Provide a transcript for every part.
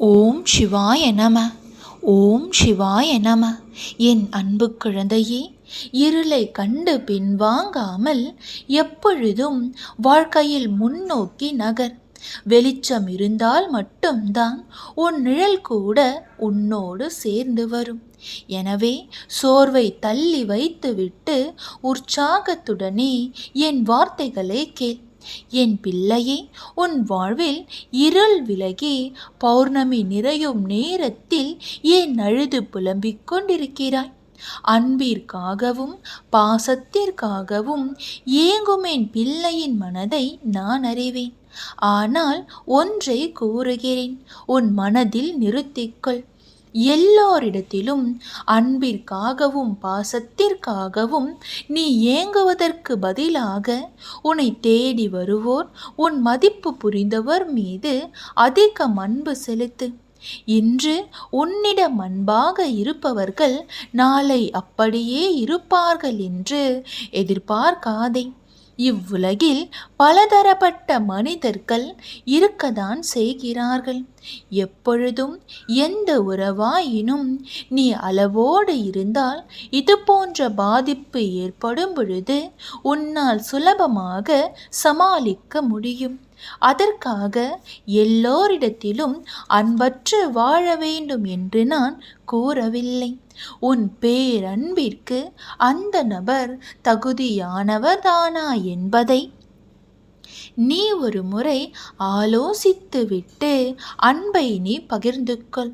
ஓம் சிவாய நம. ஓம் சிவாய நம. என் அன்பு குழந்தையே இருளை கண்டு பின்வாங்காமல் எப்பொழுதும் வாழ்க்கையில் முன்னோக்கி நகர். வெளிச்சம் இருந்தால் மட்டும்தான் உன் நிழல் கூட உன்னோடு சேர்ந்து வரும். எனவே சோர்வை தள்ளி வைத்துவிட்டு உற்சாகத்துடனே என் வார்த்தைகளை கேள். என் பிள்ளையே உன் வாழ்வில் இருள் விலகி பௌர்ணமி நிறையும் நேரத்தில் ஏன் அழுது புலம்பிக் கொண்டிருக்கிறாய்? அன்பிற்காகவும் பாசத்திற்காகவும் ஏங்கும் என் பிள்ளையின் மனதை நான் அறிவேன். ஆனால் ஒன்றை கூறுகிறேன் உன் மனதில் நிறுத்திக்கொள் எல்லோரிடத்திலும் அன்பிற்காகவும் பாசத்திற்காகவும் நீ ஏங்குவதற்கு பதிலாக உன்னை தேடி வருவோர் உன் மதிப்பு புரிந்தவர் மீது அதிக அன்பு செலுத்து. இன்று உன்னிடம் அன்பாக இருப்பவர்கள் நாளை அப்படியே இருப்பார்கள் என்று எதிர்பார்க்காதே. இவ்வுலகில் பலதரப்பட்ட மனிதர்கள் இருக்கத்தான் செய்கிறார்கள். எப்பொழுதும் எந்த உறவாயினும் நீ அளவோடு இருந்தால் இது போன்ற பாதிப்பு ஏற்படும் பொழுது உன்னால் சுலபமாக சமாளிக்க முடியும். அதற்காக எல்லோரிடத்திலும் அன்பற்று வாழ வேண்டும் என்று நான் கூறவில்லை. உன் பேரன்பிற்கு அந்த நபர் தகுதியானவர்தானா என்பதை நீ ஒரு முறை ஆலோசித்துவிட்டு அன்பை நீ பகிர்ந்து கொள்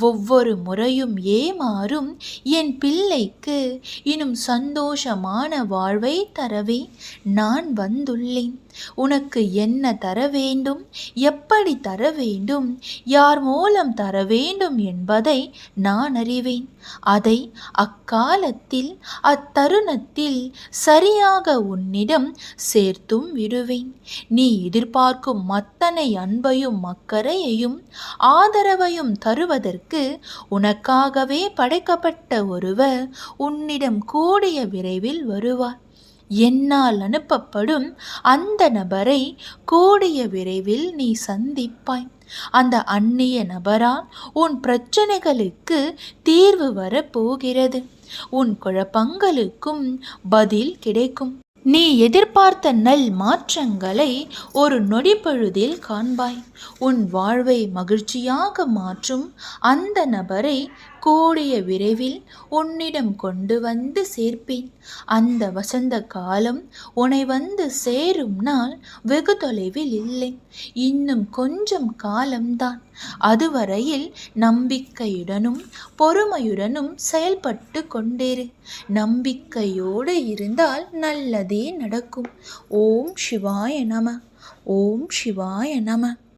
ஒவ்வொரு முறையும் ஏமாறும் என் பிள்ளைக்கு இன்னும் சந்தோஷமான வாழ்வை தரவே நான் வந்துள்ளேன். உனக்கு என்ன தர வேண்டும்? எப்படி தர வேண்டும்? யார் மூலம் தர வேண்டும் என்பதை நான் அறிவேன். அதை அக்காலத்தில் அத்தருணத்தில் சரியாக உன்னிடம் சேர்த்தும் விடுவேன். நீ எதிர்பார்க்கும் அத்தனை அன்பையும் அக்கறையையும் ஆதரவையும் தருவதற்கு உனக்காகவே படைக்கப்பட்ட ஒருவர் உன்னிடம் கூடிய விரைவில் வருவார். என்னால் அனுப்பப்படும் அந்த நபரை கூடிய விரைவில் நீ சந்திப்பாய். அந்த அந்நிய நபரால் உன் பிரச்சனைகளுக்கு தீர்வு வரப்போகிறது. உன் குழப்பங்களுக்கும் பதில் கிடைக்கும். நீ எதிர்பார்த்த நல் மாற்றங்களை ஒரு நொடிப்பொழுதில் காண்பாய். உன் வாழ்வை மகிழ்ச்சியாக மாற்றும் அந்த நபரை கூடிய விரைவில் உன்னிடம் கொண்டு வந்து சேர்ப்பேன். அந்த வசந்த காலம் உன்னை வந்து சேரும் நாள் வெகு தொலைவில் இல்லை. இன்னும் கொஞ்சம் காலம்தான். அதுவரையில் நம்பிக்கையுடனும் பொறுமையுடனும் செயல்பட்டு கொண்டேரு நம்பிக்கையோடு இருந்தால் நல்லதே நடக்கும். ஓம் சிவாய நம. ஓம் சிவாய நம.